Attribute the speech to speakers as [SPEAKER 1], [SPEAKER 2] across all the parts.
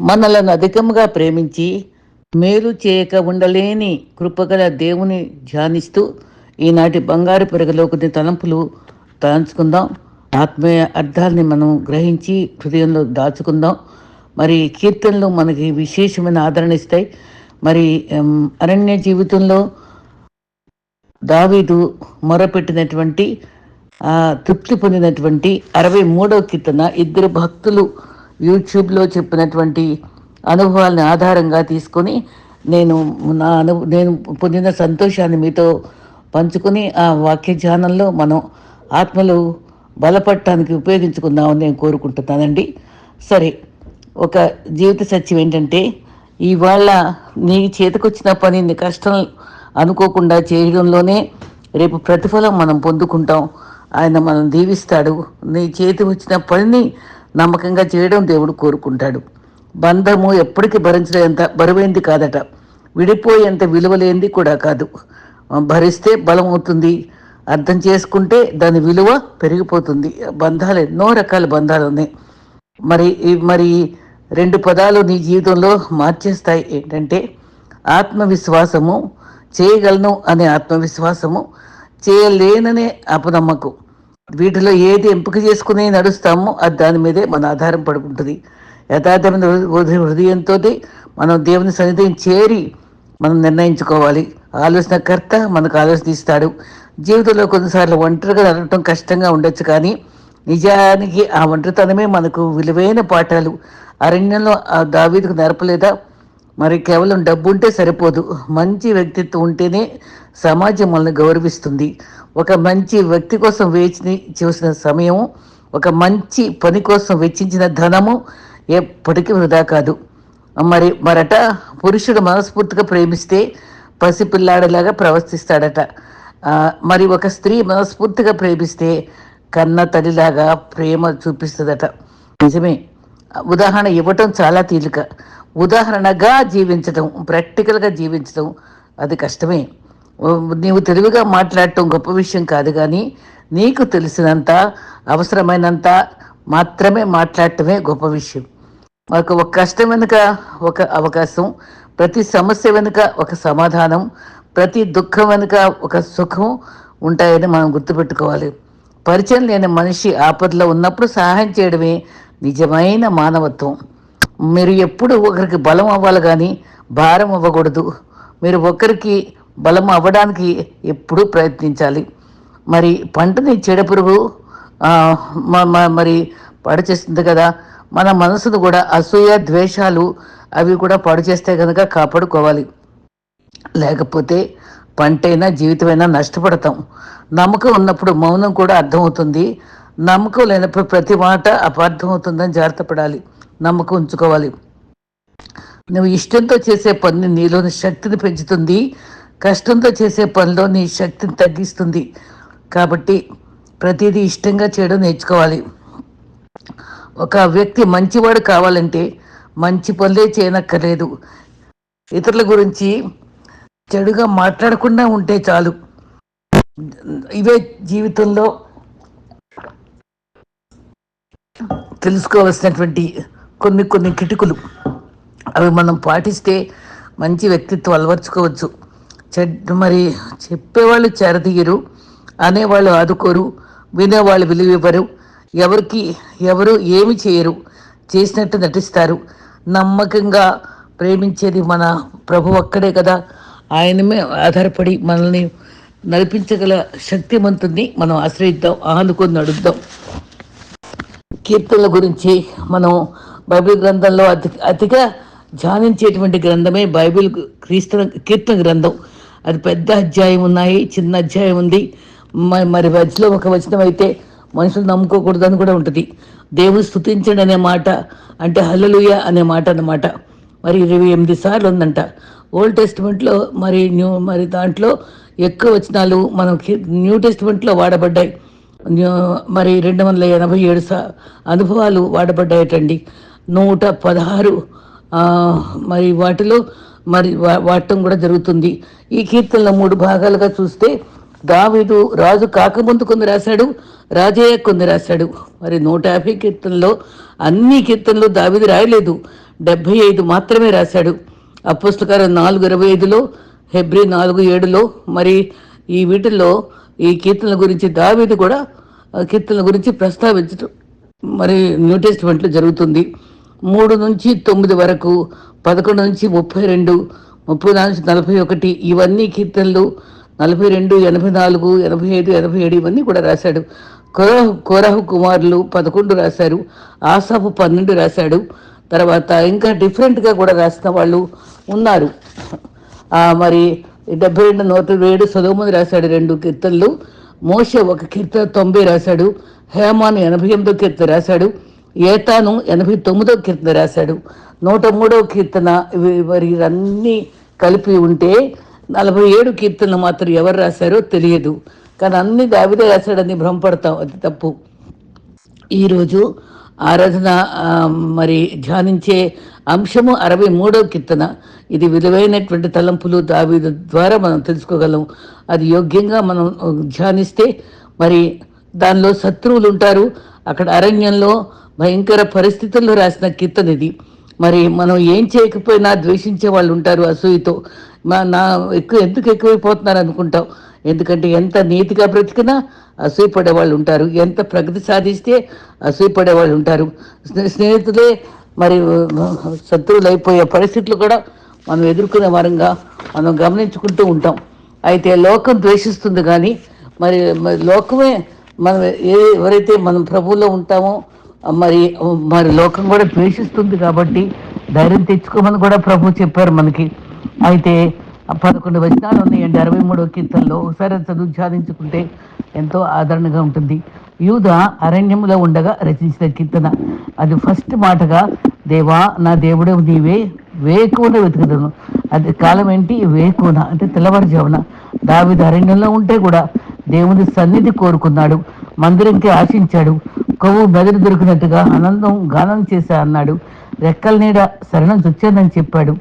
[SPEAKER 1] మనలను అధికముగా ప్రేమించి మేలు చేయక ఉండలేని కృపగల దేవుని ధ్యానిస్తూ ఈనాటి బంగారు పెరగలోకి తలంపులు తలంచుకుందాం ఆత్మీయ అర్థాన్ని మనం గ్రహించి హృదయంలో దాచుకుందాం. మరి కీర్తనలు మనకి విశేషమైన ఆదరణ ఇస్తాయి. మరి అరణ్య జీవితంలో దావీదు మొరపెట్టినటువంటి తృప్తి పొందినటువంటి అరవై మూడవ కీర్తన ఇద్దరు భక్తులు యూట్యూబ్లో చెప్పినటువంటి అనుభవాలను ఆధారంగా తీసుకొని నేను నా అను నేను పొందిన సంతోషాన్ని మీతో పంచుకొని ఆ వాక్య ధ్యానంలో మనం ఆత్మలు బలపడటానికి ఉపయోగించుకుందామని నేను కోరుకుంటున్నానండి. సరే ఒక జీవిత సత్యం ఏంటంటే ఇవాళ నీ చేతికొచ్చిన పని నీ కష్టం అనుకోకుండా చేయడంలోనే రేపు ప్రతిఫలం మనం పొందుకుంటాం. ఆయన మనం దీవిస్తాడు. నీ చేతి వచ్చిన పనిని నమ్మకంగా చేయడం దేవుడు కోరుకుంటాడు. బంధము ఎప్పటికీ భరించలేంత బరువైంది కాదట. విడిపోయేంత విలువలేంది కూడా కాదు. భరిస్తే బలం అవుతుంది. అర్థం చేసుకుంటే దాని విలువ పెరిగిపోతుంది. బంధాలు ఎన్నో రకాల బంధాలు ఉన్నాయి. మరి ఈ- మరి రెండు పదాలు నీ జీవితంలో మార్చేస్తాయి. ఏంటంటే ఆత్మవిశ్వాసము చేయగలను అనే ఆత్మవిశ్వాసము చేయలేననే అపనమ్మకం. వీటిలో ఏది ఎంపిక చేసుకుని నడుస్తామో అది దాని మీదే మన ఆధారం పడుకుంటుంది. యథార్థమైన హృదయంతో మనం దేవుని సన్నిధిని చేరి మనం నిర్ణయించుకోవాలి. ఆలోచనకర్త మనకు ఆలోచన ఇస్తాడు జీవితంలో కొన్నిసార్లు ఒంటరిగా నడవటం కష్టంగా ఉండొచ్చు కానీ నిజానికి ఆ ఒంటరితనమే మనకు విలువైన పాఠాలు. అరణ్యంలో ఆ దావీదుకు నేర్పలేదా? మరి కేవలం డబ్బు ఉంటే సరిపోదు. మంచి వ్యక్తిత్వం ఉంటేనే సమాజం మనల్ని గౌరవిస్తుంది. ఒక మంచి వ్యక్తి కోసం వేచి చూసిన సమయం ఒక మంచి పని కోసం వెచ్చించిన ధనము ఎప్పటికీ వృధా కాదు. మరి మరట పురుషుడు మనస్ఫూర్తిగా ప్రేమిస్తే పసిపిల్లాడిలాగా ప్రవర్తిస్తాడట. మరి ఒక స్త్రీ మనస్ఫూర్తిగా ప్రేమిస్తే కన్న తల్లిలాగా ప్రేమ చూపిస్తుందట. నిజమే. ఉదాహరణ ఇవ్వటం చాలా తేలిక. ఉదాహరణగా జీవించటం ప్రాక్టికల్గా జీవించటం అది కష్టమే. నీవు తెలివిగా మాట్లాడటం గొప్ప విషయం కాదు కానీ నీకు తెలిసినంత అవసరమైనంత మాత్రమే మాట్లాడటమే గొప్ప విషయం. ఒక ఒక కష్టం వెనుక ఒక అవకాశం ప్రతి సమస్య వెనుక ఒక సమాధానం ప్రతి దుఃఖం వెనుక ఒక సుఖం ఉంటాయని మనం గుర్తుపెట్టుకోవాలి. పరిచయం లేని మనిషి ఆపదలో ఉన్నప్పుడు సహాయం చేయడమే నిజమైన మానవత్వం. మీరు ఎప్పుడు ఒకరికి బలం అవ్వాలి కానీ భారం అవ్వకూడదు. మీరు ఒకరికి బలం అవ్వడానికి ఎప్పుడూ ప్రయత్నించాలి. మరి పంటని చెడపురుగు మరి పాడు చేస్తుంది కదా మన మనసును కూడా అసూయ ద్వేషాలు అవి కూడా పాడు చేస్తే కనుక కాపాడుకోవాలి. లేకపోతే పంటైనా జీవితమైనా నష్టపడతాం. నమ్మకం ఉన్నప్పుడు మౌనం కూడా అర్థమవుతుంది. నమ్మకం లేనప్పుడు ప్రతి మాట అపార్థం అవుతుందని జాగ్రత్త పడాలి నమ్మకం ఉంచుకోవాలి. నువ్వు ఇష్టంతో చేసే పని నీలోని శక్తిని పెంచుతుంది. కష్టంతో చేసే పనిలో నీ శక్తిని తగ్గిస్తుంది. కాబట్టి ప్రతిదీ ఇష్టంగా చేయడం నేర్చుకోవాలి. ఒక వ్యక్తి మంచివాడు కావాలంటే మంచి పనులే చేయనక్కర్లేదు. ఇతరుల గురించి చెడుగా మాట్లాడకుండా ఉంటే చాలు. ఇవే జీవితంలో తెలుసుకోవాల్సినటువంటి కొన్ని కొన్ని కిటుకులు. అవి మనం పాటిస్తే మంచి వ్యక్తిత్వం అలవర్చుకోవచ్చు. చెడ్డ మరి చెప్పేవాళ్ళు చేరదీయరు అనేవాళ్ళు ఆదుకోరు వినేవాళ్ళు విలువ ఇవ్వరు ఎవరికి ఎవరు ఏమి చేయరు చేసినట్టు నటిస్తారు. నమ్మకంగా ప్రేమించేది మన ప్రభు ఒక్కడే కదా. ఆయనమే ఆధారపడి మనల్ని నడిపించగల శక్తిమంతుని మనం ఆశ్రయిద్దాం ఆనుకొని నడుద్దాం. కీర్తనల గురించి మనం బైబిల్ గ్రంథంలో అతి అతిగా ధ్యానించేటువంటి గ్రంథమే బైబిల్ క్రీస్తు కీర్తన గ్రంథం. అది పెద్ద అధ్యాయం ఉన్నాయి చిన్న అధ్యాయం ఉంది. మరి మధ్యలో ఒక వచనం అయితే మనుషులు నమ్ముకోకూడదు అని కూడా ఉంటుంది. దేవుని స్థుతించండి అనే మాట అంటే హల్లలుయ అనే మాట అన్నమాట. మరి ఇరవై ఎనిమిది సార్లు ఉందంట. ఓల్డ్ టెస్ట్మెంట్లో మరి న్యూ మరి దాంట్లో ఎక్కువ వచనాలు మనం న్యూ టెస్ట్మెంట్లో వాడబడ్డాయి. మరి రెండు వందల ఎనభై ఏడు సా అనుభవాలు వాడబడ్డాయటండి. నూట పదహారు. మరి వాటిలో మరి వా- వాడటం కూడా జరుగుతుంది. ఈ కీర్తనలో మూడు భాగాలుగా చూస్తే దావీదు రాజు కాకముందు కొన్ని రాశాడు రాజయ్య కొన్ని రాశాడు. మరి నూట యాభై కీర్తనలో అన్ని కీర్తనలు దావీదు రాయలేదు. డెబ్భై ఐదు మాత్రమే రాశాడు. అపుస్తకారం నాలుగు ఇరవై ఐదులో హెబ్రి నాలుగు ఏడులో మరి ఈ వీటిల్లో ఈ కీర్తనల గురించి దావీదు కూడా కీర్తనల గురించి ప్రస్తావించడం మరి న్యూ టెస్ట్మెంట్లో జరుగుతుంది. మూడు నుంచి తొమ్మిది వరకు పదకొండు నుంచి ముప్పై రెండు ముప్పై నాలుగు నుంచి నలభై ఒకటి ఇవన్నీ కీర్తనలు. నలభై రెండు ఎనభై నాలుగు ఎనభై ఐదు ఎనభై ఏడు ఇవన్నీ కూడా రాశాడు. కోరహు కోరహు కుమారులు పదకొండు రాశారు. ఆసాపు పన్నెండు రాశాడు. తర్వాత ఇంకా డిఫరెంట్గా కూడా రాసిన వాళ్ళు ఉన్నారు. మరి డెబ్బై రెండు నూట ఏడు సదోమంది రాశాడు రెండు కీర్తనలు. మోష ఒక కీర్తన తొంభై రాశాడు. హేమాన్ ఎనభై ఎనిమిదో కీర్తన రాశాడు. ఏటాను ఎనభై తొమ్మిదో కీర్తన రాశాడు. నూట మూడో కీర్తన మరి ఇవన్నీ కలిపి ఉంటే నలభై ఏడు కీర్తనలు మాత్రం ఎవరు రాశారో తెలియదు. కానీ అన్ని దావిదే రాశాడని భ్రమపడతాం. అది తప్పు. ఈరోజు ఆరాధన మరి ధ్యానించే అంశము అరవై మూడో కీర్తన. ఇది విలువైనటువంటి తలంపులు దావీదు ద్వారా మనం తెలుసుకోగలం. అది యోగ్యంగా మనం ధ్యానిస్తే మరి దానిలో శత్రువులు ఉంటారు అక్కడ అరణ్యంలో భయంకర పరిస్థితుల్లో రాసిన కీర్తన ఇది. మరి మనం ఏం చేయకపోయినా ద్వేషించే వాళ్ళు ఉంటారు అసూయతో. మా నా ఎక్కువ ఎందుకు ఎక్కువైపోతున్నారు అనుకుంటాం. ఎందుకంటే ఎంత నీతిగా బ్రతికినా అసూయపడే వాళ్ళు ఉంటారు. ఎంత ప్రగతి సాధిస్తే అసూయపడే వాళ్ళు ఉంటారు. స్నే- స్నేహితులే మరి శత్రువులు అయిపోయే పరిస్థితులు కూడా మనం ఎదుర్కొనే వారంగా మనం గమనించుకుంటూ ఉంటాం. అయితే లోకం ద్వేషిస్తుంది కానీ మరి మరి లోకమే మనం ఏ ఎవరైతే మనం ప్రభువులో ఉంటామో మరి మరి లోకం కూడా ద్వేషిస్తుంది కాబట్టి ధైర్యం తెచ్చుకోమని కూడా ప్రభు చెప్పారు మనకి. అయితే పదకొండు వచనాలు ఉన్నాయండి. అరవై మూడో కీర్తనలో ఒకసారి చదువు సాధించుకుంటే ఎంతో ఆదరణగా ఉంటుంది. యూద అరణ్యంలో ఉండగా రచించిన కీర్తన. అది ఫస్ట్ మాటగా దేవా నా దేవుడు నీవే వేకువన వెతుకుదను. అది కాలం ఏంటి? వేకువన అంటే తెల్లవారుజామున. దావిది అరణ్యంలో ఉంటే కూడా దేవుని సన్నిధి కోరుకున్నాడు. మందిరంకే ఆశించాడు. కొవ్వు బెదిరి దొరికినట్టుగా ఆనందం గానం చేశా అన్నాడు. రెక్కల నీడ శరణం చొచ్చేదని చెప్పాడు.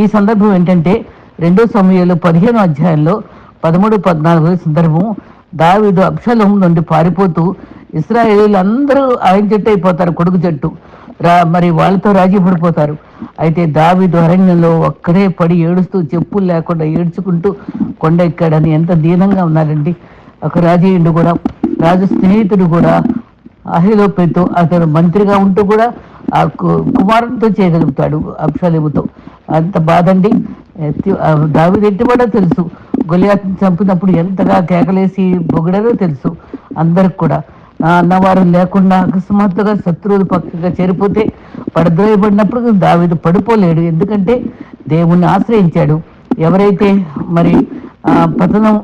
[SPEAKER 1] ఈ సందర్భం ఏంటంటే రెండో సమయంలో పదిహేను అధ్యాయంలో పదమూడు పద్నాలుగు సందర్భం దావీదు అక్షలం నుండి పారిపోతూ ఇస్రాయేలీలు అందరూ ఆయన జట్టు అయిపోతారు కొడుకు జట్టు. రా మరి వాళ్ళతో రాజీ పడిపోతారు. అయితే దావిదు అరణ్యంలో ఒక్కడే పడి ఏడుస్తూ చెప్పులు లేకుండా ఏడ్చుకుంటూ కొండ ఎక్కాడని ఎంత దీనంగా ఉన్నారండి ఒక రాజేయుడు కూడా రాజు స్నేహితుడు కూడా అహిలోపేతో అతను మంత్రిగా ఉంటూ కూడా ఆ కు- కుమారునితో చేయగలుగుతాడు అబ్షాలేముతో. అంత బాధండి. అండి ఆ కూడా తెలుసు. గొలియాత్ని చంపినప్పుడు ఎంతగా కేకలేసి బొగడారో తెలుసు అందరికి కూడా. నా అన్నవారు లేకుండా అకస్మాత్తుగా శత్రువులు పక్కగా చేరిపోతే పడద్రోయబడినప్పుడు దావిదు పడిపోలేడు. ఎందుకంటే దేవుణ్ణి ఆశ్రయించాడు. ఎవరైతే మరి ఆ పతనం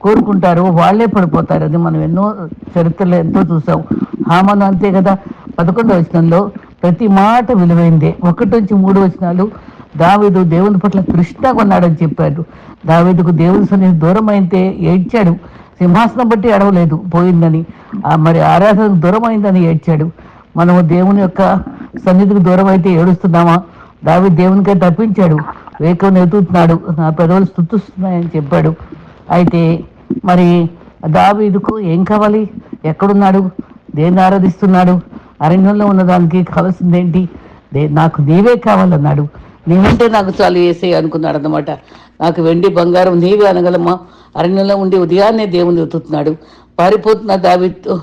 [SPEAKER 1] కోరుకుంటారో వాళ్ళే పడిపోతారు. అది మనం ఎన్నో చరిత్రలో ఎంతో చూసాం. హామను అంతే కదా? పదకొండవ వచనంలో ప్రతి మాట విలువైందే. ఒకటి నుంచి మూడు వచనాలు దావీదు దేవుని పట్ల కృష్ణగా ఉన్నాడని చెప్పాడు. దావేదుకు దేవుని సన్నిధి దూరం అయితే ఏడ్చాడు. సింహాసనం బట్టి అడవలేదు పోయిందని. ఆ మరి ఆరాధనకు దూరం అయిందని ఏడ్చాడు. మనము దేవుని యొక్క సన్నిధికి దూరం అయితే ఏడుస్తున్నామా? దావి దేవునికే తప్పించాడు. వేకం ఎదుగుతున్నాడు. నా పెదవులు స్థుతిస్తున్నాయని చెప్పాడు. అయితే మరి దావీదుకు ఏం కావాలి? ఎక్కడున్నాడు? దేన్ని ఆరాధిస్తున్నాడు? అరణ్యంలో ఉన్నదానికి కావాల్సిందేంటి? దే నాకు నీవే కావాలన్నాడు. నీవంటే నాకు చాలు వేసే అనుకున్నాడు అనమాట నాకు వెండి బంగారం నీవే అనగలమా అరణ్యంలో ఉండి ఉదయాన్నే దేవుని వెతుకుతున్నాడు పారిపోతున్న దావితో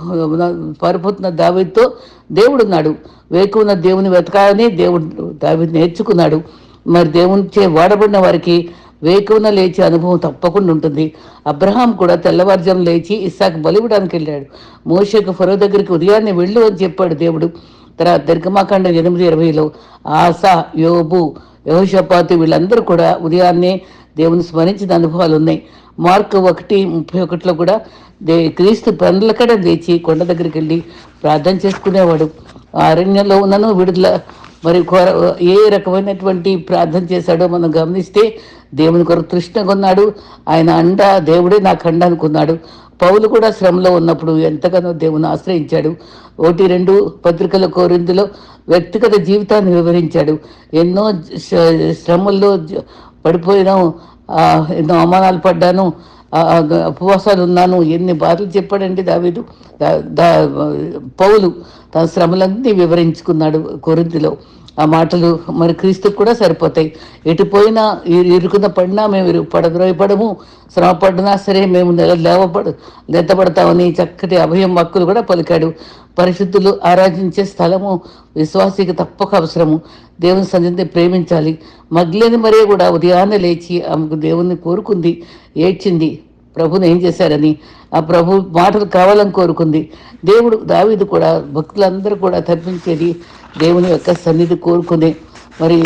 [SPEAKER 1] పారిపోతున్న దావితో దేవుడున్నాడు. వేకున్న దేవుని వెతకాలని దేవుడు దావి నేర్చుకున్నాడు. మరి దేవునిచే వాడబడిన వారికి వేకువన లేచే అనుభవం తప్పకుండా ఉంటుంది. అబ్రహాం కూడా తెల్లవారుజాము లేచి ఇస్సాకు బలివడానికి వెళ్ళాడు. మోషకు ఫరో దగ్గరికి ఉదయాన్నే వెళ్ళు అని చెప్పాడు దేవుడు. తర్వాత దర్గమాకాండ ఎనిమిది ఇరవైలో ఆశ యోబు యహోషపాతి వీళ్ళందరూ కూడా ఉదయాన్నే దేవుని స్మరించిన అనుభవాలు ఉన్నాయి. మార్క్ ఒకటి ముప్పై ఒకటిలో కూడా దే క్రీస్తు పనులకడ లేచి కొండ దగ్గరికి వెళ్ళి ప్రార్థన చేసుకునేవాడు. అరణ్యంలో ఉన్నను విడుదల మరి కోర ఏ రకమైనటువంటి ప్రార్థన చేశాడో మనం గమనిస్తే దేవుని కొరకు తృష్ణ కొన్నాడు. ఆయన అండ దేవుడే నా అండ అనుకున్నాడు. పౌలు కూడా శ్రమలో ఉన్నప్పుడు ఎంతగానో దేవుని ఆశ్రయించాడు. ఒకటి రెండు పత్రికల కోరిందులో వ్యక్తిగత జీవితాన్ని వివరించాడు. ఎన్నో శ్రమల్లో పడిపోయినా ఎన్నో అవమానాలు పడ్డాను ఉపవాసాలు ఉన్నాను. ఎన్ని బాధలు చెప్పాడండి దావీదు. దా పౌలు తన శ్రమలన్నీ వివరించుకున్నాడు కొరింతిలో. ఆ మాటలు మరి క్రీస్తుకు కూడా సరిపోతాయి. ఎటు పోయినా ఇరుకున్న పడినా మేము ఇరు పడద్రోయపడము శ్రమ పడినా సరే మేము నెల లేవపడు నెత్తపడతామని చక్కటి అభయం హక్కులు కూడా పలికాడు. పరిశుద్ధులు ఆరాధించే స్థలము విశ్వాసికి తప్పక అవసరము. దేవుని సన్నిధిని ప్రేమించాలి. మగ్లేని మరే కూడా ఉదయాన్నే లేచి ఆమెకు దేవుణ్ణి కోరుకుంది ఏడ్చింది. ప్రభుని ఏం చేశారని ఆ ప్రభు మాటలు కావాలని కోరుకుంది. దేవుడు దావిది కూడా భక్తులందరూ కూడా తప్పించేది దేవుని యొక్క సన్నిధి కోరుకునే మరి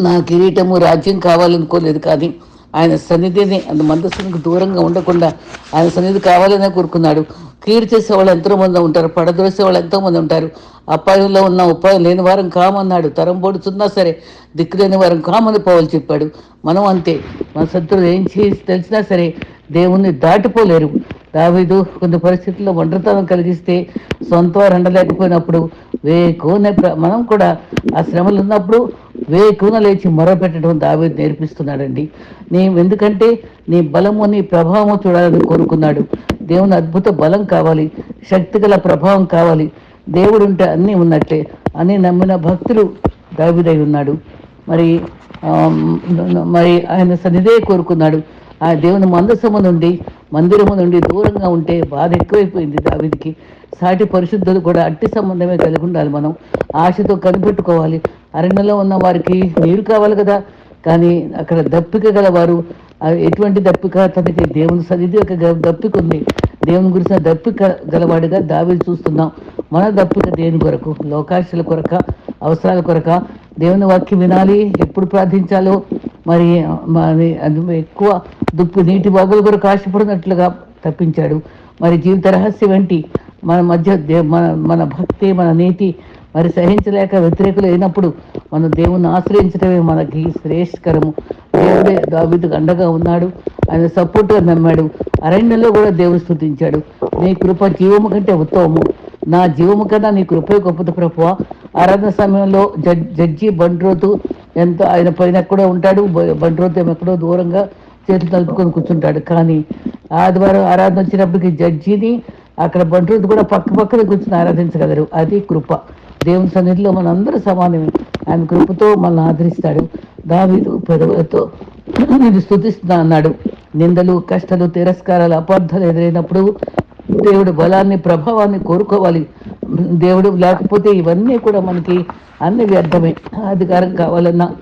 [SPEAKER 1] నా కిరీటము రాజ్యం కావాలనుకోలేదు కానీ ఆయన సన్నిధిని అంత మందస్సునికి దూరంగా ఉండకుండా ఆయన సన్నిధి కావాలనే కోరుకున్నాడు. కీడు చేసే వాళ్ళు ఎంతోమంది ఉంటారు పడద్రోసే వాళ్ళు ఎంతోమంది ఉంటారు. అపాయంలో ఉన్న ఉపాయం లేని వారం కామన్నాడు. తరం పొడుచున్నా సరే దిక్కులేని వారం కామని పోవాలి చెప్పాడు. మనం అంతే. మన శత్రువులు ఏం చేసి తెలిసినా సరే దేవుణ్ణి దాటిపోలేరు. దావీదు కొన్ని పరిస్థితుల్లో ఒంటరితనం కలిగిస్తే సొంత వారు అండలేకపోయినప్పుడు వేకునే ప్ర- మనం కూడా ఆ శ్రమలు ఉన్నప్పుడు వేకున లేచి మొరపెట్టడం దావీదు నేర్పిస్తున్నాడండి. నీ ఎందుకంటే నీ బలము నీ ప్రభావము చూడాలని కోరుకున్నాడు. దేవుని అద్భుత బలం కావాలి శక్తి గల ప్రభావం కావాలి. దేవుడు ఉంటే అన్నీ ఉన్నట్లే అని నమ్మిన భక్తులు దావిదై ఉన్నాడు. మరి మరి ఆయన సన్నిధే కోరుకున్నాడు. ఆ దేవుని మందసము నుండి మందిరము నుండి దూరంగా ఉంటే బాధ ఎక్కువైపోయింది దావిదికి. సాటి పరిశుద్ధులు కూడా అట్టి సంబంధమే కలిగి ఉండాలి మనం. ఆశతో కనిపెట్టుకోవాలి. అరణ్యంలో ఉన్న వారికి నీరు కావాలి కదా. కానీ అక్కడ దప్పిక గలవారు వారు ఎటువంటి దప్పిక తనకి దేవుని సన్నిధి యొక్క దప్పిక ఉంది. దేవుని గురించిన దప్పిక గలవాడిగా దావిని చూస్తున్నాం. మన దప్పిక దేని కొరకు? లోకాశల కొరక అవసరాల కొరక. దేవుని వాక్యం వినాలి ఎప్పుడు ప్రార్థించాలో మరి మరి అది ఎక్కువ దుప్పు నీటి బాగులు కూడా ఆశపడినట్లుగా తప్పించాడు. మరి జీవిత రహస్యం ఏంటి? మన మధ్య మన మన భక్తి మన నీతి మరి సహించలేక వ్యతిరేకులు అయినప్పుడు మనం దేవుణ్ణి ఆశ్రయించడమే మనకి శ్రేష్కరము దేవుడే దావిదుకు అండగా ఉన్నాడు. ఆయన సపోర్ట్గా నమ్మాడు. అరణ్యంలో కూడా దేవుడు స్థుతించాడు. నీ కృప జీవము కంటే ఉత్తమము. నా జీవము కన్నా నీ కృపే గొప్పది ప్రభువ. ఆరాధన సమయంలో జడ్ జడ్జి బండ్రోతు ఎంతో ఆయన పైన ఎక్కడో ఉంటాడు బ- ఎక్కడో దూరంగా చేతులు తలుపుకొని కూర్చుంటాడు. కానీ ఆదివారం ఆరాధన వచ్చినప్పటికి జడ్జిని అక్కడ బండ్రోతు కూడా పక్క పక్కన కూర్చుని ఆరాధించగలరు. అది కృప. దేవుని సన్నిధిలో మనందరూ సమానమే. ఆయన కృపతో మనల్ని ఆదరిస్తాడు. దావీదు పెదవులతో నేను స్థుతిస్తున్నా అన్నాడు. నిందలు కష్టాలు తిరస్కారాలు అపార్థాలు ఎదురైనప్పుడు దేవుడు బలాన్ని ప్రభావాన్ని కోరుకోవాలి. దేవుడు లేకపోతే ఇవన్నీ కూడా మనకి అన్ని వ్యర్థమే. అధికారం కావాలన్నా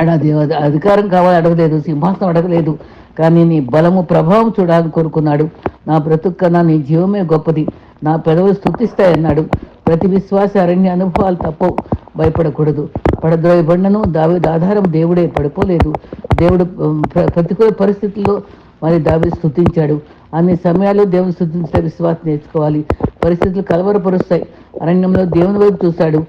[SPEAKER 1] అడది అధికారం కావాలి అడగలేదు సింహాసనం అడగలేదు కానీ నీ బలము ప్రభావం చూడాలని కోరుకున్నాడు. నా బ్రతుకు కన్నా నీ జీవమే గొప్పది. నా పెదవులు స్థుతిస్తాయన్నాడు ప్రతి విశ్వాస అరణ్య అనుభవాలు తప్పవు. భయపడకూడదు. పడద్రోయబడినను దావి ఆధారం దేవుడే పడిపోలేదు. దేవుడు ప్రతికూల పరిస్థితుల్లో మరి దావి స్థుతించాడు అన్ని సమయాల్లో దేవుని స్థుతించే విశ్వాసం నేర్చుకోవాలి. పరిస్థితులు కలవరపరుస్తాయి. అరణ్యంలో దేవుని వైపు చూశాడు.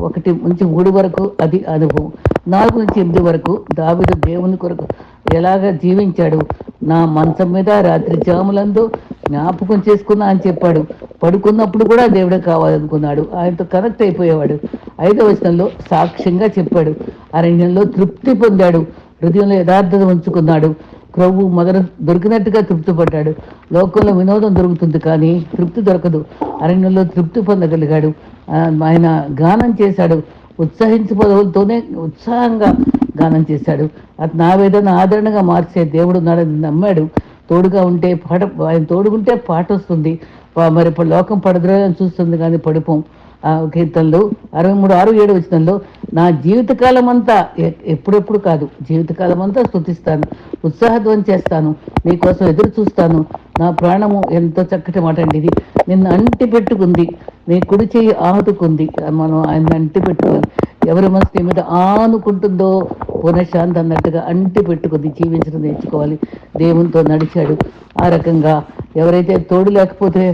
[SPEAKER 1] ఒకటి నుంచి మూడు వరకు అది అనుభవం. నాలుగు నుంచి ఎనిమిది వరకు దావిదు దేవుని కొరకు ఎలాగ జీవించాడు? నా మంచం మీద రాత్రి జాములందు జ్ఞాపకం చేసుకున్నా అని చెప్పాడు. పడుకున్నప్పుడు కూడా దేవుడే కావాలనుకున్నాడు. ఆయనతో కనెక్ట్ అయిపోయేవాడు. ఐదవ వచనంలో సాక్ష్యంగా చెప్పాడు. అరణ్యంలో తృప్తి పొందాడు. హృదయంలో యథార్థత ఉంచుకున్నాడు. క్రొవ్వు మొదలు దొరికినట్టుగా తృప్తి పడ్డాడు లోకంలో వినోదం దొరుకుతుంది కానీ తృప్తి దొరకదు. అరణ్యంలో తృప్తి పొందగలిగాడు. ఆయన గానం చేశాడు. ఉత్సహించు పదవులతోనే ఉత్సాహంగా గానం చేశాడు. అతను ఆవేదన ఆదరణగా మార్చే దేవుడు ఉన్నాడని నమ్మాడు. తోడుగా ఉంటే పాట ఆయన తోడుగుంటే పాట వస్తుంది. మరి ఇప్పుడు లోకం పడద్రోయని చూస్తుంది కానీ పడిపోం. కీర్తనలు అరవై మూడు ఆరు ఏడు వచనంలో నా జీవితకాలం అంతా ఎ- ఎప్పుడెప్పుడు కాదు జీవితకాలం అంతా స్థుతిస్తాను ఉత్సాహధ్వని చేస్తాను నీకోసం ఎదురు చూస్తాను నా ప్రాణము ఎంతో చక్కటి మాట అండి ఇది. నిన్ను అంటి పెట్టుకుంది నీ కుడి చేయి ఆదుకుంది మనం ఆయన అంటి పెట్టుకోవాలి ఎవరి మనసు నీ మీద ఆనుకుంటుందో పునఃశాంతి అన్నట్టుగా అంటి పెట్టుకుంది జీవించడం నేర్చుకోవాలి దేవునితో నడిచాడు. ఆ రకంగా ఎవరైతే తోడు లేకపోతే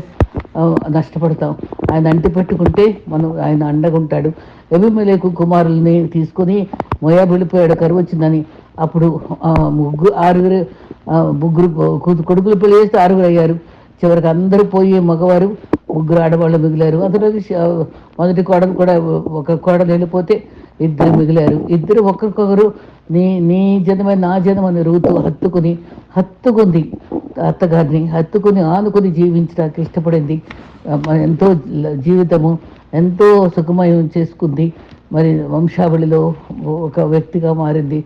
[SPEAKER 1] నష్టపడతాం ఆయన అంటి పెట్టుకుంటే మనం ఆయన అండగుంటాడు. ఉంటాడు కుమారుల్ని తీసుకొని మొయా వెళ్ళిపోయాడు కరువు వచ్చిందని. అప్పుడు ముగ్గురు ఆరుగురు ముగ్గురు కొడుకులు పెళ్ళి చేస్తే ఆరుగురు అయ్యారు. చివరికి అందరూ పోయి మగవారు ముగ్గురు ఆడవాళ్ళు మిగిలారు. అందులో మొదటి కోడలు కూడా ఒక కోడలు వెళ్ళిపోతే ఇద్దరు మిగిలారు. ఇద్దరు ఒకరికొకరు నీ నీ జనమే నా జనమని రూతు హత్తుకుని హత్తుకుంది అత్తగారిని హత్తుకుని ఆనుకుని జీవించడానికి ఇష్టపడింది. ఎంతో జీవితము ఎంతో సుఖమయం చేసుకుంది. మరి వంశావళిలో ఒక వ్యక్తిగా మారింది.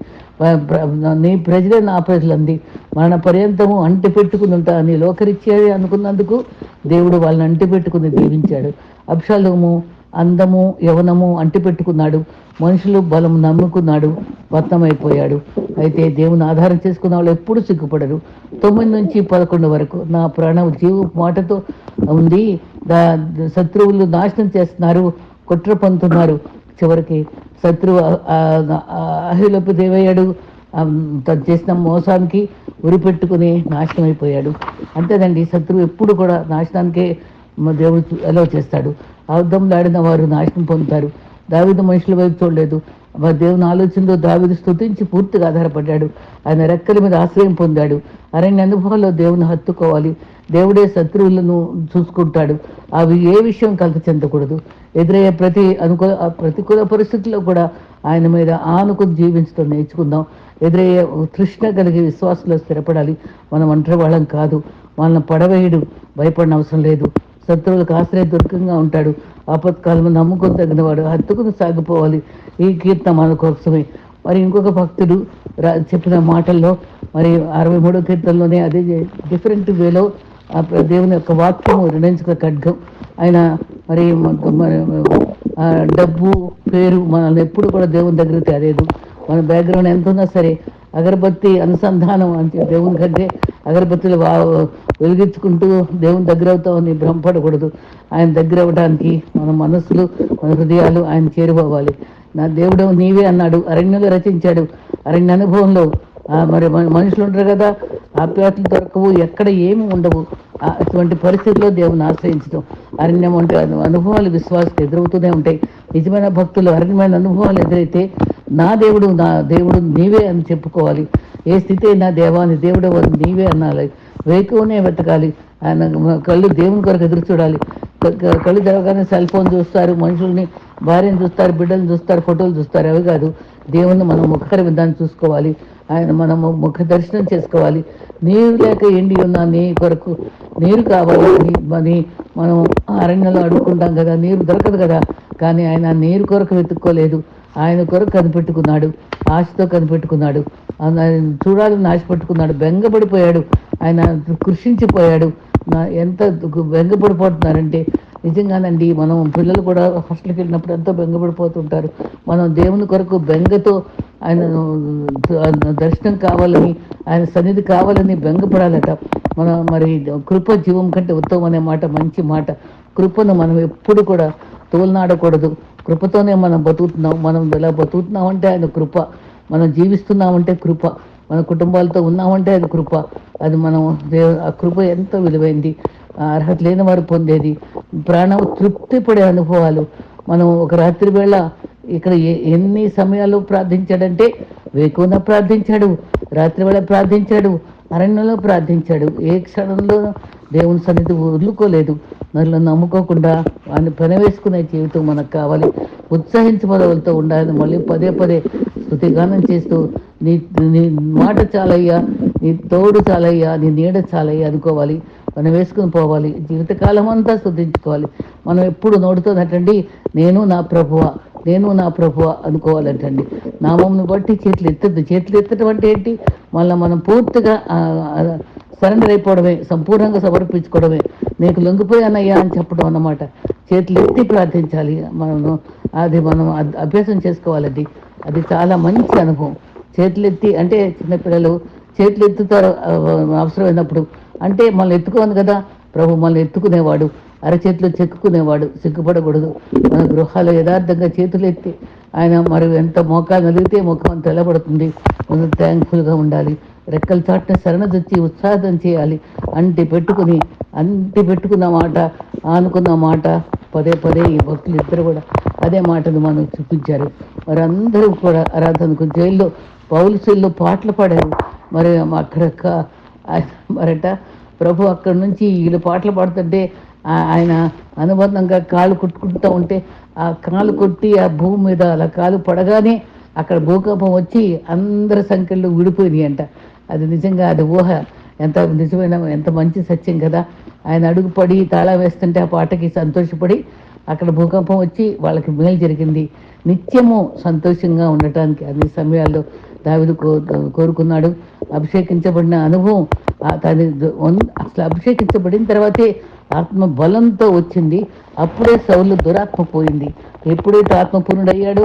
[SPEAKER 1] నీ ప్రజలే నా ప్రజలంది. మరణ పర్యంతము అంటి పెట్టుకుని ఉంటా నీ లోకరిచ్చేది అనుకున్నందుకు దేవుడు వాళ్ళని అంటి పెట్టుకుని దీవించాడు అభిషాలము అందము యవనము అంటి పెట్టుకున్నాడు మనుషులు బలం నమ్ముకున్నాడు పతనమైపోయాడు అయితే దేవుని ఆధారం చేసుకున్న వాళ్ళు ఎప్పుడు సిగ్గుపడరు. తొమ్మిది నుంచి పదకొండు వరకు నా ప్రాణం జీవ మాటతో ఉంది. దా శత్రువులు నాశనం చేస్తున్నారు కుట్ర పొందుతున్నారు. చివరికి శత్రువు అహిలపు దేవయ్యాడు తను చేసిన మోసానికి ఉరిపెట్టుకుని నాశనం అయిపోయాడు అంతేనండి శత్రువు ఎప్పుడు కూడా నాశనానికే దేవుడు అలో చేస్తాడు. అర్థంలాడిన వారు నాశనం పొందుతారు. దావిద మనుషుల వైపు చూడలేదు. మరి దేవుని ఆలోచనలో దావిదు స్థుతించి పూర్తిగా ఆధారపడ్డాడు. ఆయన రెక్కల మీద ఆశ్రయం పొందాడు. అరణ్య అనుభవాల్లో దేవుని హత్తుకోవాలి. దేవుడే శత్రువులను చూసుకుంటాడు. అవి ఏ విషయం కలత చెందకూడదు. ఎదురయ్యే ప్రతి అనుకూల ప్రతికూల పరిస్థితుల్లో కూడా ఆయన మీద ఆనుకుని జీవించడం నేర్చుకుందాం. ఎదురయ్యే తృష్ణ కలిగి విశ్వాసంలో స్థిరపడాలి. మనం ఒంటరి వాళ్ళం కాదు. వాళ్ళని పడవేయడు. భయపడిన అవసరం లేదు. శత్రువులకు ఆశ్రయ దుర్గంగా ఉంటాడు. ఆపత్కాలంలో నమ్ముకొని తగినవాడు హత్తుకుని సాగిపోవాలి. ఈ కీర్తన మన కోసమే. మరి ఇంకొక భక్తుడు రా చెప్పిన మాటల్లో మరి అరవై మూడో కీర్తనలోనే అదే డిఫరెంట్ వేలో ఆ దేవుని యొక్క వాక్యము నిర్ణయించుకున్న ఖడ్గం. ఆయన మరి డబ్బు పేరు మనల్ని ఎప్పుడు కూడా దేవుని దగ్గర తేలేదు. మన బ్యాక్గ్రౌండ్ ఎంత ఉన్నా సరే అగరబత్తి అనుసంధానం అంటే దేవుని కంటే అగరబత్తులు వా- వెలిగించుకుంటూ దేవుని దగ్గర అవుతామని భ్రమపడకూడదు ఆయన దగ్గర అవ్వడానికి మన మనసులు మన హృదయాలు ఆయన చేరుకోవాలి నా దేవుడు నీవే అన్నాడు అరణ్యంలో రచించాడు. అరణ్య అనుభవంలో మరి మనుషులు ఉంటారు కదా ఆప్యాతలు దొరకవు ఎక్కడ ఏమి ఉండవు. అటువంటి పరిస్థితుల్లో దేవుని ఆశ్రయించడం అరణ్యం అంటే అనుభవాలు విశ్వాసకు ఎదురవుతూనే ఉంటాయి. నిజమైన భక్తులు అరణ్యమైన అనుభవాలు ఎదురైతే నా దేవుడు నా దేవుడు నీవే అని చెప్పుకోవాలి. ఏ స్థితి అయినా దేవాన్ని దేవుడు నీవే అనాలి. వేకువనే వెతకాలి. ఆయన కళ్ళు దేవుని కొరకు ఎదురు చూడాలి. కళ్ళు తెరవగానే సెల్ ఫోన్ చూస్తారు మనుషుల్ని భార్యను చూస్తారు బిడ్డలు చూస్తారు ఫోటోలు చూస్తారు. అవి కాదు. దేవుని మనం ముఖకర విధానం చూసుకోవాలి. ఆయన మనము ముఖ దర్శనం చేసుకోవాలి. నీరు లేక ఎండి ఉన్న నీ కొరకు నీరు కావాలి. అని మనం అరణ్యంలో అడుక్కుంటాం కదా నీరు దొరకదు కదా. కానీ ఆయన నీరు కొరకు వెతుక్కోలేదు. ఆయన కొరకు కనిపెట్టుకున్నాడు. ఆశతో కనిపెట్టుకున్నాడు. ఆయన చూడాలని ఆశపట్టుకున్నాడు బెంగపడిపోయాడు. ఆయన కృషించిపోయాడు. ఎంత బెంగపడిపోతున్నారంటే నిజంగానండి మనం పిల్లలు కూడా హాస్టల్కి వెళ్ళినప్పుడు ఎంతో బెంగపడిపోతుంటారు. మనం దేవుని కొరకు బెంగతో ఆయన దర్శనం కావాలని ఆయన సన్నిధి కావాలని బెంగపడాలట. మనం మరి కృప జీవం కంటే ఉత్తమం అనే మాట మంచి మాట. కృపను మనం ఎప్పుడు కూడా తోలనాడకూడదు. కృపతోనే మనం బతుకుతున్నాం. మనం ఎలా బతుకుతున్నాం అంటే ఆయన కృప. మనం జీవిస్తున్నామంటే కృప. మన కుటుంబాలతో ఉన్నామంటే అది కృప. అది మనం దేవు ఆ కృప ఎంతో విలువైంది. అర్హత లేని వారు పొందేది. ప్రాణం తృప్తి పడే అనుభవాలు. మనం ఒక రాత్రి వేళ ఇక్కడ ఎన్ని సమయాల్లో ప్రార్థించాడంటే వేకున ప్రార్థించాడు రాత్రి వేళ ప్రార్థించాడు అరణ్యంలో ప్రార్థించాడు. ఏ క్షణంలో దేవుని సన్నిధి వదులుకోలేదు నన్ను నమ్ముకోకుండా ఆయన పని వేసుకునే జీవితం మనకు కావాలి. ఉత్సహించబడవలతో ఉండాలని మళ్ళీ పదే పదే స్థుతిగానం చేస్తూ నీ నీ మాట చాలయ్యా నీ తోడు చాలయ్యా నీ నీడ చాలయ్యా అనుకోవాలి. మనం వేసుకుని పోవాలి. జీవితకాలం అంతా శుద్ధించుకోవాలి. మనం ఎప్పుడు నోడుతోనటండి నేను నా ప్రభువ నేను నా ప్రభువ అనుకోవాలంటండి. నామంను బట్టి చేతులు ఎత్తద్దు. చేతులు ఎత్తడం అంటే ఏంటి? మళ్ళీ మనం పూర్తిగా సరెండర్ అయిపోవడమే సంపూర్ణంగా సమర్పించుకోవడమే. నీకు లొంగిపోయానయ్యా అని చెప్పడం అన్నమాట. చేతులు ఎత్తి ప్రార్థించాలి. మనం అది మనం అభ్యాసం చేసుకోవాలండి. అది చాలా మంచి అనుభవం. చేతులు ఎత్తి అంటే చిన్నపిల్లలు చేతులు ఎత్తుతారు అవసరమైనప్పుడు. అంటే మనల్ని ఎత్తుకోను కదా ప్రభు మనల్ని ఎత్తుకునేవాడు అరచేతిలో చెక్కుకునేవాడు సిగ్గుపడకూడదు. మన గృహాలు యథార్థంగా చేతులు ఎత్తి ఆయన మరి ఎంత మోకాలు నలిగితే ముఖం తెల్లబడుతుంది. మనం థ్యాంక్ఫుల్గా ఉండాలి. రెక్కల చాటున శరణదొచ్చి ఉత్సాహం చేయాలి. అంటి పెట్టుకుని అంటి పెట్టుకున్న మాట ఆనుకున్న మాట పదే పదే ఈ భక్తులు ఇద్దరు కూడా అదే మాటను మనం చూపించారు. మరి అందరూ కూడా ఆరాధనకు జైల్లో పౌలుసుల్లో పాటలు పాడారు. మరి అక్కడ క- మరట ప్రభు అక్కడి నుంచి వీళ్ళు పాటలు పాడుతుంటే ఆయన అనుబంధంగా కాలు కొట్టుకుంటూ ఉంటే ఆ కాలు కొట్టి ఆ భూమి మీద అలా కాలు పడగానే అక్కడ భూకంపం వచ్చి అందరి సంఖ్యలు విడిపోయినాయి అంట. అది నిజంగా అది ఊహ. ఎంత నిజమైన ఎంత మంచి సత్యం కదా. ఆయన అడుగుపడి తాళా తాళం వేస్తుంటే ఆ పాటకి సంతోషపడి అక్కడ భూకంపం వచ్చి వాళ్ళకి మేలు జరిగింది. నిత్యము సంతోషంగా ఉండటానికి అన్ని సమయాల్లో దావిదు కో కోరుకున్నాడు. అభిషేకించబడిన అనుభవం తది అసలు అభిషేకించబడిన తర్వాతే ఆత్మ బలంతో వచ్చింది. అప్పుడే సౌలు దురాత్మ పోయింది. ఎప్పుడైతే ఆత్మపూర్ణుడయ్యాడో అయ్యాడు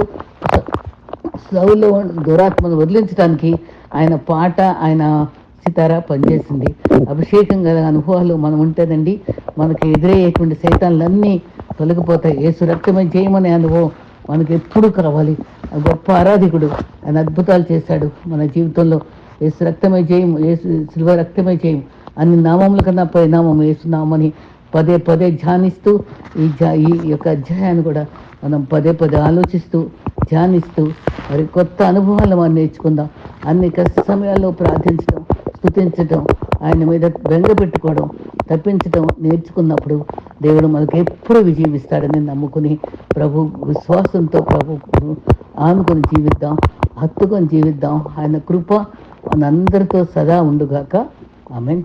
[SPEAKER 1] సౌలు దురాత్మను వదిలించడానికి ఆయన పాట ఆయన సితార పనిచేసింది. అభిషేకం గల అనుభవాలు మనం ఉంటుందండి మనకి ఎదురయ్యేటువంటి సైతాన్లన్నీ తొలగిపోతాయి. ఏసు రక్తమే చేయమనే అనుభవం మనకి ఎప్పుడు కావాలి. గొప్ప ఆరాధికుడు. ఆయన అద్భుతాలు చేశాడు మన జీవితంలో. ఏసు రక్తమే జయం ఏసు శిల్వ రక్తమే జయం అన్ని నామముల కన్నా పరిణామం వేస్తున్నామని పదే పదే ధ్యానిస్తూ ఈ జా ఈ యొక్క అధ్యాయాన్ని కూడా మనం పదే పదే ఆలోచిస్తూ ధ్యానిస్తూ మరి కొత్త అనుభవాలు మనం నేర్చుకుందాం. అన్ని కష్ట సమయాల్లో ప్రార్థించడం స్థుతించడం ఆయన మీద బెంగ పెట్టుకోవడం తప్పించడం నేర్చుకున్నప్పుడు దేవుడు మనకి ఎప్పుడు విజయమిస్తాడని నమ్ముకుని ప్రభు విశ్వాసంతో ప్రభు ఆనుకొని జీవిద్దాం హత్తుకొని జీవిద్దాం. ఆయన కృప మనందరితో సదా ఉండుగాక. ఆమెన్.